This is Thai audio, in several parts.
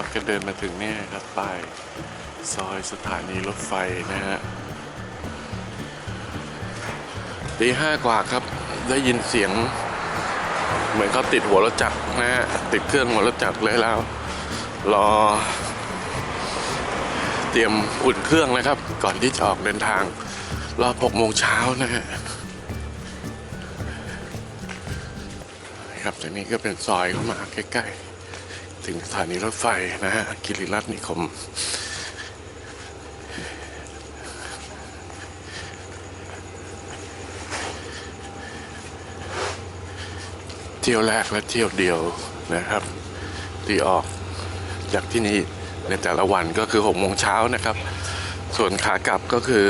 ครับก็เดินมาถึงเนี่ยครับป้ายซอยสถานีรถไฟนะฮะตีห้ากว่าครับได้ยินเสียง เหมือนเขาติดหัวรถจักรนะฮะติดเครื่องหัวรถจักรเลยแล้ว รอ เตรียมอุ่นเครื่องนะครับ ก่อนที่จะออกเดินทาง รอบ6โมงเช้านะฮะครับจากนี้ก็เป็นซอยเข้ามาใกล้ๆ ถึงสถานีรถไฟนะฮะกิริรัตนิคม เที่ยวแรกและเที่ยวเดียวนะครับ ที่ออกจากที่นี่ในแต่ละวันก็คือ6โมงเช้านะครับ ส่วนขากลับก็คือ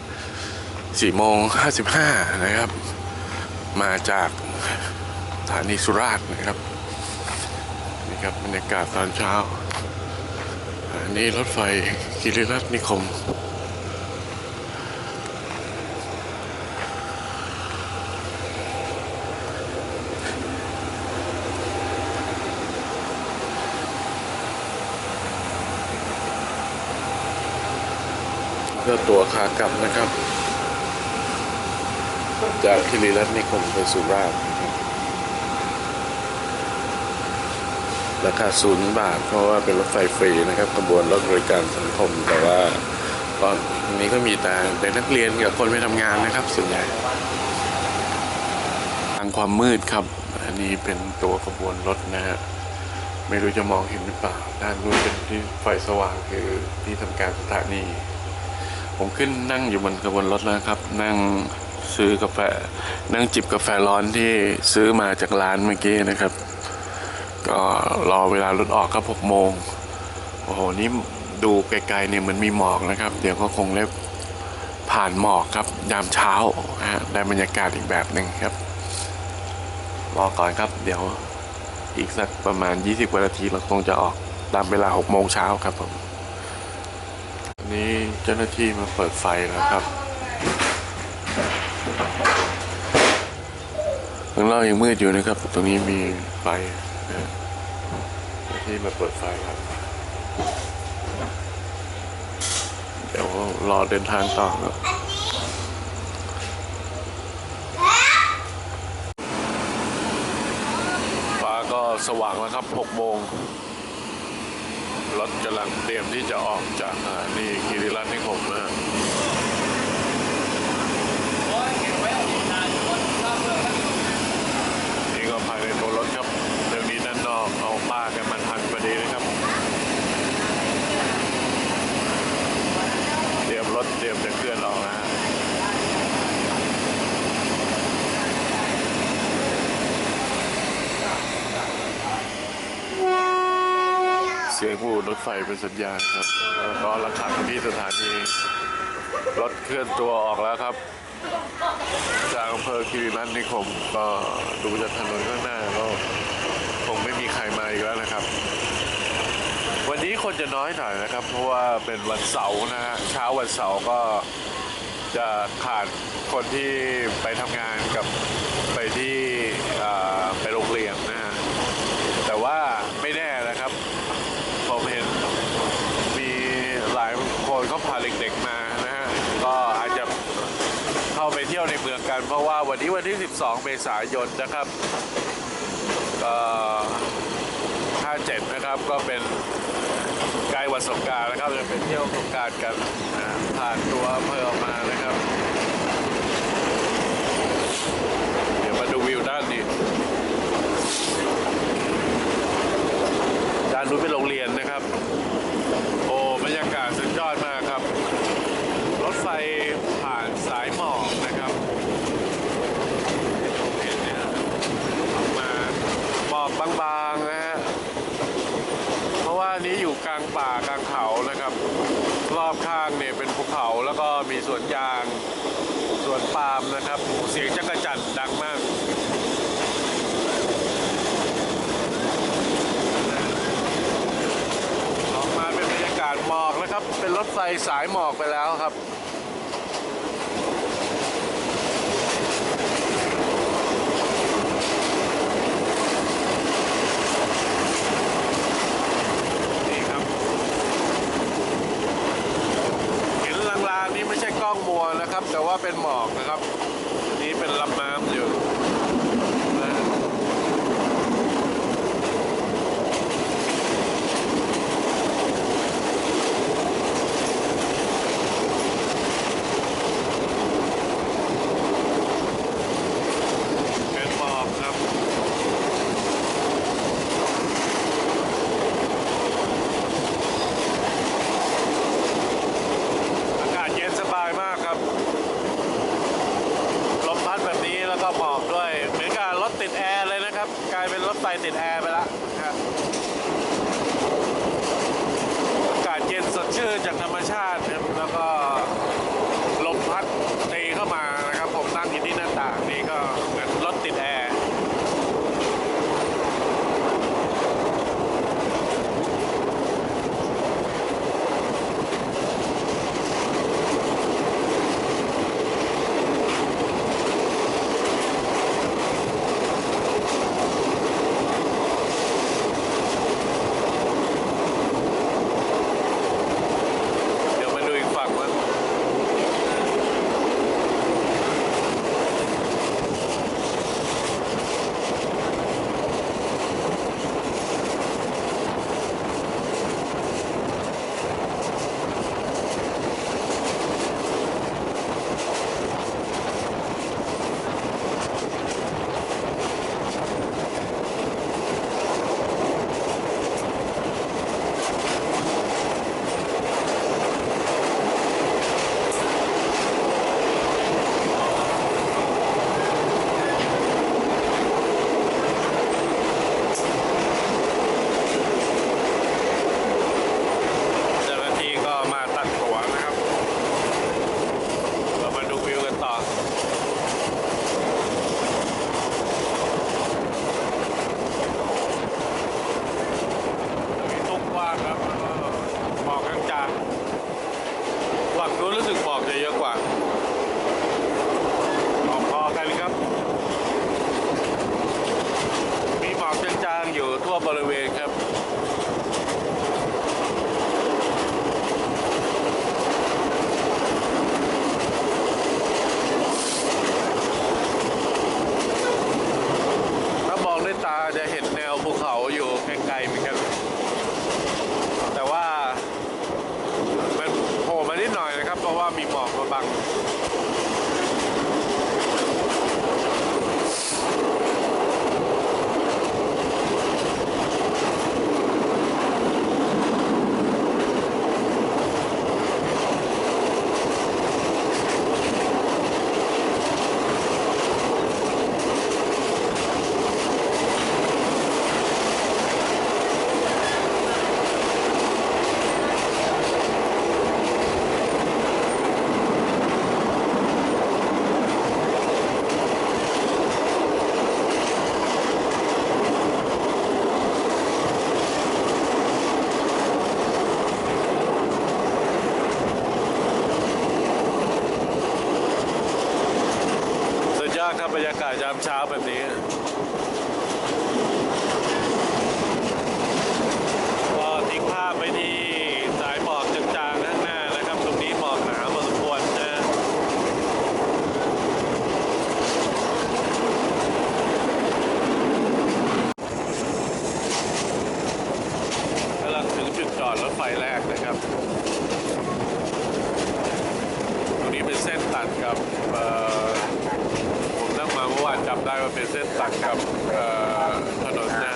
4โมง55นะครับ มาจากสถานีสุราษฎร์นะครับ ครับบรรยากาศตอนเช้า อันนี้รถไฟกิริรัตนิคม เพื่อตัวขากลับนะครับ จากคิริรัตนิคมไปสุราษฎร์นะค ราคาศูนย์บาท เพราะว่าเป็นรถไฟฟรีนะครับขบวนรถบริการสังคม แต่ว่าตอนนี้ก็มีแต่เด็กนักเรียนกับคนไปทำงานนะครับส่วนใหญ่ทางความมืดครับ อันนี้เป็นตัวขบวนรถนะฮะไม่รู้จะมองเห็นหรือเปล่า ด้านนู้นเป็นที่ไฟสว่างคือที่ทำการสถานีผมขึ้นนั่งอยู่บนกระบวนรถแล้วครับ นั่งซื้อกาแฟ นั่งจิบกาแฟร้อนที่ซื้อมาจากร้านเมื่อกี้นะครับ ก็รอเวลารถออกก็หกโมงโอ้โหนี่ดูไกลๆเนี่ยเหมันมีหมอกนะครับ เดี๋ยวก็คงได้ผ่านหมอกครับยามเช้าฮะได้บรรยากาศอีกแบบหนึ่งครับ รอก่อนครับ เดี๋ยวอีกสักประมาณ 20กว่านาทีเราคงจะออกตามเวลา6โมงเช้าครับผมวันนี้เจ้าหน้าที่มาเปิดไฟแล้วครับข้างนอกยังมืดอยู่นะครับ ตรงนี้มีไฟนะ ที่มาเปิดไฟครับ เดี๋ยวรอเดินทางต่อครับฟ้าก็สว่างแล้วครับ6โมงรถกำลังเตรียมที่จะออกจากนีกิริรัตน์นิคมนะฮะนี่ก็ภายในตัวรถครับเดี๋ยวนี้ด้านนอกเอาป้ากันมันพันพอดีนะครับ เตรียมรถเตรียมจะเคลื่อนออกนะฮะเสียงผู้รถไฟเป็นสัญญาณครับแล้วก็ระฆังที่สถานีรถเคลื่อนตัวออกแล้วครับ จากอำเภอคิริรัตน์นิคมก็ดูจากถนนข้างหน้าก็คงไม่มีใครมาอีกแล้วนะครับ วันนี้คนจะน้อยหน่อยนะครับ เพราะว่าเป็นวันเสาร์นะฮะเช้าวันเสาร์ก็จะขาดคนที่ไปทำงานกับไปที่อ่าไปโรงเรียนนะฮะแต่ว่าไม่แน่นะครับ ผมเห็นมีหลายคนเขาพาเด็กๆมานะฮะก็อาจจะเข้าไปเที่ยวในเมืองกัน เพราะ วันนี้วันที่ 12 เมษายนนะครับก็57 นะครับ ก็เป็นใกล้วันสงกรารนะครับจะไปเที่ยวสงกรารกันผ่านตัวอำเภอออกมานะครับ เดี๋ยวมาดูวิวด้านนี้ ด้านนู้นเป็นโรงเรียนนะครับ โอ้บรรยากาศสุดยอดมากครับ รถไฟผ่านสายหมอกนะครับเห็นเนี่ยออกมาหมอกบางๆนะฮะ เพราะว่านี้อยู่กลางป่ากลางเขานะครับ ร อบข้างเนี่ยเป็นภูเขาแล้วก็มีสวนยางสวนปาล์มนะครับ เสียงจักรจันดังมากออกมาเป็นบรรยากาศหมอกนะครับ เป็นรถไฟสายหมอกไปแล้วครับ ล่องมัวนะครับ แต่ว่าเป็นหมอกนะครับ นี้เป็นลำน้ำอยู่ บรรยากาศยามเช้าแบบนี้ ก็ทิ้งภาพไปที่สายหมอกจางๆข้างหน้านะครับ ตรงนี้หมอกหนาพอสมควรนะกำลังถึงจุดจอดรถไฟแรกนะครับ ตรงนี้เป็นเส้นตัดกับเอ่อผมนั่งมาเมื่อวานจำได้ว่าเป็นเส้นตัดกับเอ่อถนนนะ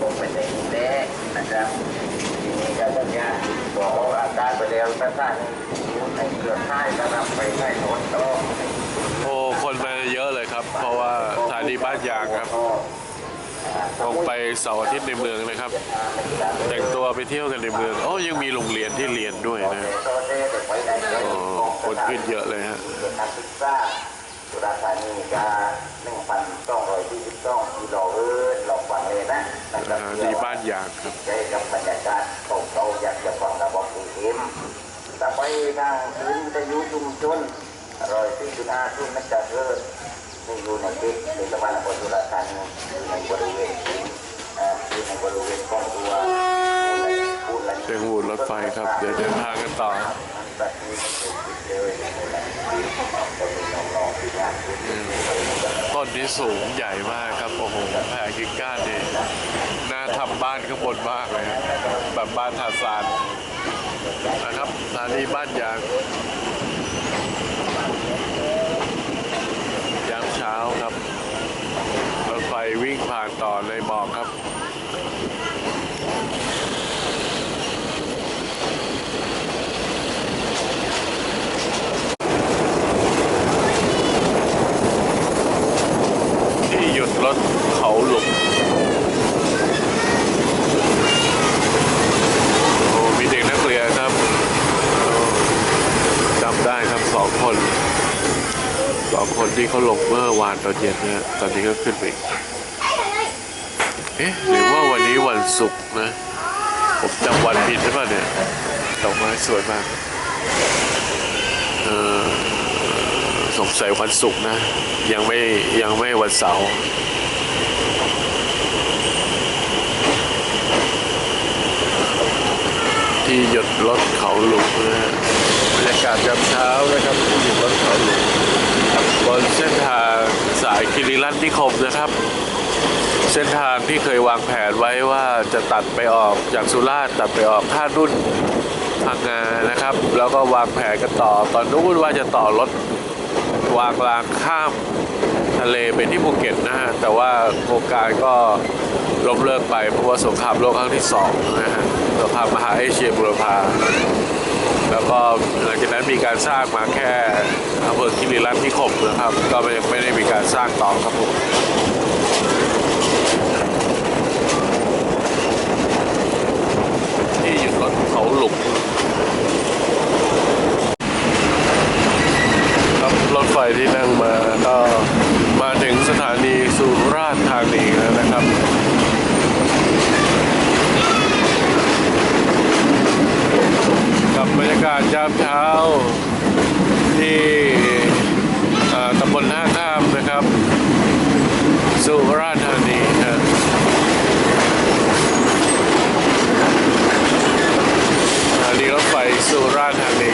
ผมไม่ได้แน่นะครับทีนี้ก็ต้องยาบอกว่า อาการไปแล้วสั้นๆอยู่ในเครือข่ายนะครับไปให้โอนโตโอ้คนมาเยอะเลยครับ เพราะว่าสถานีบ้านยางครับลงไปเสาร์อาทิตย์ในเมืองนะครับ แต่งตัวไปเที่ยวกันในเมือง โอ้ยังมีโรงเรียนที่เรียนด้วยนะโตเต้เด็กไว้ได้เลยโอ้คนขึ้นเยอะเลยฮะเด็กนักศึกษาสุราษฎร์ธานีก็หนึ่งพันสองร้อยยี่สิบสองกิโลเอิร์ดลองฟังเลยนะนะสครับถานีบ้านยางครับใจกับบรรยากาศโตโตอยากจะฟังระ บบสีหิมต่ไปทางพื้นจะยุชุมชนรอยสี่จุดห้าทุ่มนักจัดเลิศนี่อยู่ในเขตเทศบาลนครสุราษฎร์ธานีอยู่ในบริเวณอ่อยู่ในบริเวณกองตัวพูดอะไรเป็นวูดรถไฟครับ เดี๋ยวเดินทางกันต่อเแบบนี้นนี้สูงใหญ่มากครับ โอ้โหแผ่กิ่งก้านนี่น่าทำบ้านข้างบนมากเลยแบบบ้านทาซาน นะครับสถานีบ้านยางยามเช้าครับรถไฟวิ่งผ่านต่อในหมอกครับที่หยุดรถเขาหลุมโอ้มีเด็กนักเรียนครับโอ้จำได้ครับสองคนสองคน ที่เขาลงเมื่อวานตอนเย็นเนี่ยตอนนี้ก็ขึ้นไปเอ๊ะหรือว่าวันนี้วันศุกร์นะ ผมจำวันผิดหรือเปล่าเนี่ยดอกไม้สวยมากเออสงสัยวันศุกร์นะ ยังไม่ยังไม่วันเสาร์ที่หยุดรถเขาหลุมนะฮะบรรยากาศยามเช้านะครับที่หยุดรถเขาหลุม บนเส้นทางสายกิริรัตน์นิคมนะครับ เส้นทางที่เคยวางแผนไว้ว่าจะตัดไปออกจากสุราษฎร์ตัดไปออกท่านุ่นพังงานะครับ แล้วก็วางแผนกันต่อ ตอนนู้นว่าจะต่อรถวางรางข้ามทะเลไปที่ภูเก็ตนะฮะ แต่ว่าโครงการก็ล้มเลิกไปเพราะว่าสงครามโลกครั้งที่สองนะฮะสงครามมหาเอเชียบุรพา แล้วก็หลังจากนั้นมีการสร้างมาแค่อำเภอคิริรัตน์นิคมนะครับ ก็ยังไม่ได้มีการสร้างต่อครับผมที่หยุดรถเขาหลุมครับรถไฟที่นั่งมาก็มาถึงสถานีสุราษฎร์ธานีแล้วนะครับ กับบรรยากาศยามเช้า ที่ตำบลห้าข้ามนะครับ สุราษฎร์ธานีครับสถานีรถไฟสุราษฎร์ธานี